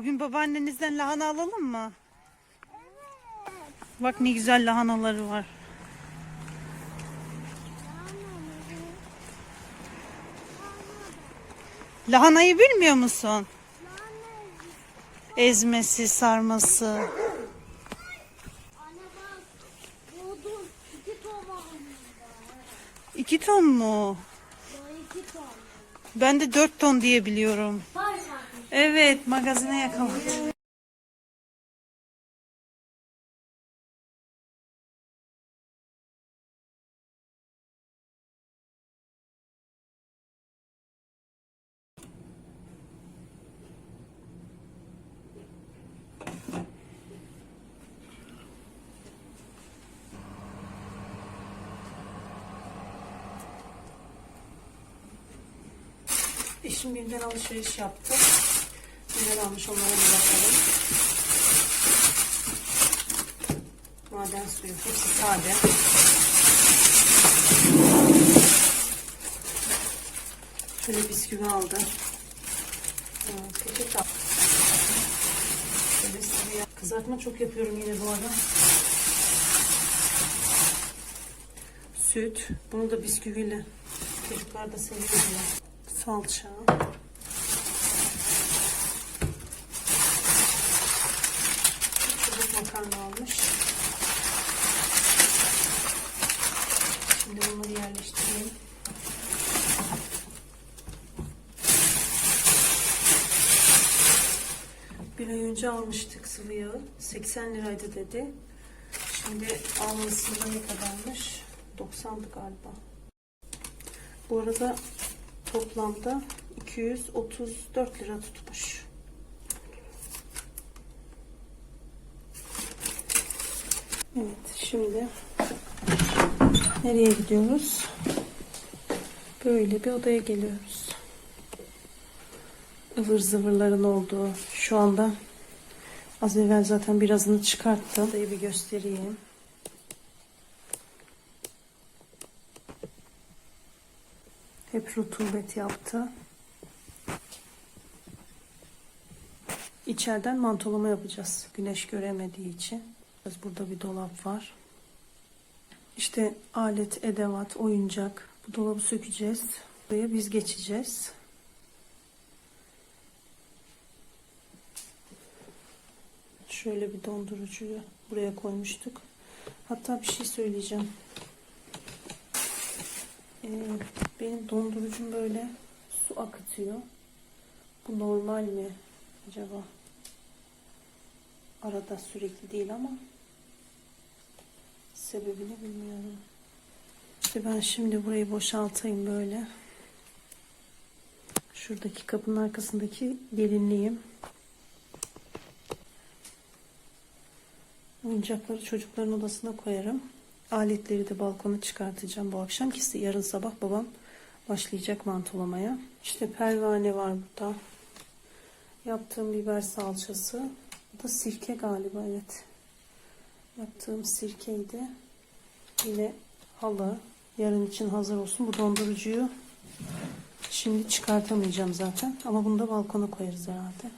Bugün babaannenizden lahana alalım mı? Bak ne güzel lahanaları var. Lahanayı bilmiyor musun? Ezmesi, sarması. İki ton mu? Ben de dört ton diye biliyorum. Sanki. Evet, magazine yakaladım. Eşim birden alışveriş yaptı. Neler almış onlara bir bakalım. Maden suyu. Hepsi sade. Şöyle bisküvi aldı. Aa, Peçete aldı. Şöyle sıvı Kızartma çok yapıyorum yine bu arada. Süt. Bunu da bisküviyle. Çocuklar da seviyorlar. Salça. Makarna almış. Şimdi bunları yerleştireyim. Bir ay önce almıştık sıvı yağı. 80 liraydı dedi. Şimdi almasında ne kadarmış? 90'dı galiba. Bu arada toplamda 234 lira tutmuş. Evet şimdi nereye gidiyoruz? Böyle bir odaya geliyoruz. ıvır zıvırların olduğu şu anda az evvel zaten birazını çıkarttım. Odayı bir göstereyim. Hep rutubet yaptı. İçeriden mantolama yapacağız. Güneş göremediği için. Burada bir dolap var. İşte alet, edevat, oyuncak. Bu dolabı sökeceğiz. Buraya biz geçeceğiz. Şöyle bir dondurucuyu buraya koymuştuk. Hatta bir şey söyleyeceğim. Ee, benim dondurucum böyle su akıtıyor. Bu normal mi acaba? Arada sürekli değil ama sebebini bilmiyorum. İşte ben şimdi burayı boşaltayım böyle. Şuradaki kapının arkasındaki derinliğim. Oyuncakları çocukların odasına koyarım. Aletleri de balkona çıkartacağım bu akşam ki yarın sabah babam başlayacak mantolamaya. İşte pervane var burada. Yaptığım biber salçası. Bu sirke galiba evet. Yaptığım sirkeydi. Yine halı. Yarın için hazır olsun. Bu dondurucuyu şimdi çıkartamayacağım zaten. Ama bunu da balkona koyarız herhalde.